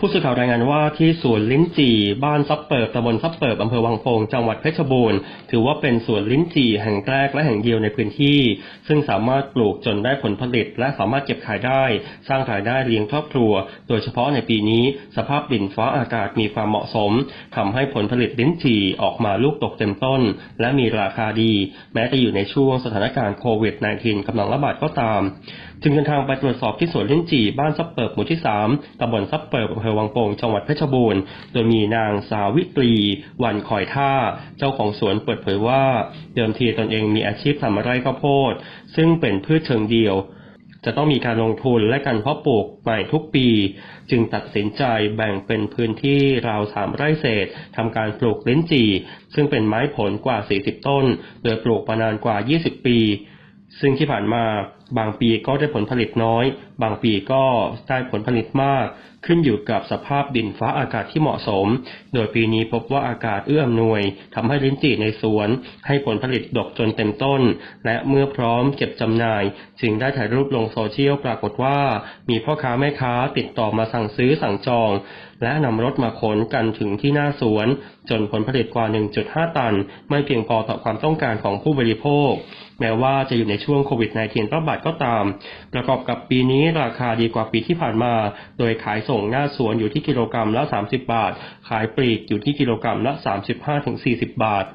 ผู้สื่อข่าวรายงานว่าที่สวนลิ้นจี่บ้านซับเปิบตำบลซับเปิบอำเภอวังโป่งจังหวัดเพชรบูรณ์ถือว่าเป็นสวนลิ้นจี่แห่งแรกและแห่งเดียวในพื้นที่ ซึ่งสามารถปลูกจนได้ผลผลิต และสามารถเก็บขายได้ สร้างรายได้เลี้ยงครอบครัว โดยเฉพาะในปีนี้ สภาพดินฟ้าอากาศมีความเหมาะสมทำให้ผลผลิตลิ้นจี่ออกมาลูกตกเต็มต้น และมีราคาดี แม้จะอยู่ในช่วงสถานการณ์โควิด -19 กำลังระบาดก็ตาม จึงเดินทางไปตรวจสอบที่สวนลิ้นจี่บ้านซับเปิบหมู่ที่ 3ตำบลซับเปิบอำเภอวังโป่งจังหวัดเพชรบูรณ์ โดยมีนางสาวิตรีวันคอยท่า เจ้าของสวนเปิดเผยว่า เดิมทีตนเองมีอาชีพทำไร่ข้าวโพด ซึ่งเป็นพืชเชิงเดียว จะต้องมีการลงทุนและการเพาะปลูกใหม่ทุกปี จึงตัดสินใจแบ่งเป็นพื้นที่ราวสามไร่เศษทำการปลูกลิ้นจี่ ซึ่งเป็นไม้ผลกว่า 40 ต้น โดยปลูกมานานกว่า 20 ปี ซึ่งที่ผ่านมาบางปีก็ได้ผลผลิตน้อย บางปีก็ได้ผลผลิตมาก ขึ้นอยู่กับสภาพดินฟ้าอากาศที่เหมาะสม โดยปีนี้พบว่าอากาศเอื้ออำนวยทำให้ลิ้นจี่ในสวน ให้ผลผลิตดกจนเต็มต้น และเมื่อพร้อมเก็บจำหน่าย จึงได้ถ่ายรูปลงโซเชียลปรากฏว่า มีพ่อค้าแม่ค้าติดต่อมาสั่งซื้อสั่งจอง และนำรถมาขนกันถึงที่หน้าสวน จนผลผลิตกว่า 1.5 ตัน ไม่เพียงพอต่อความต้องการของผู้บริโภค แม้ว่าจะอยู่ในช่วงโควิด -19 ระบาดก็ตาม ประกอบกับปีนี้ราคาดีกว่าปีที่ผ่านมา โดยขายส่งหน้าสวนอยู่ที่กิโลกรรัมละ 30 บาท ขายปลีกอยู่ที่กิโลกรรัมละ 35-40 บาท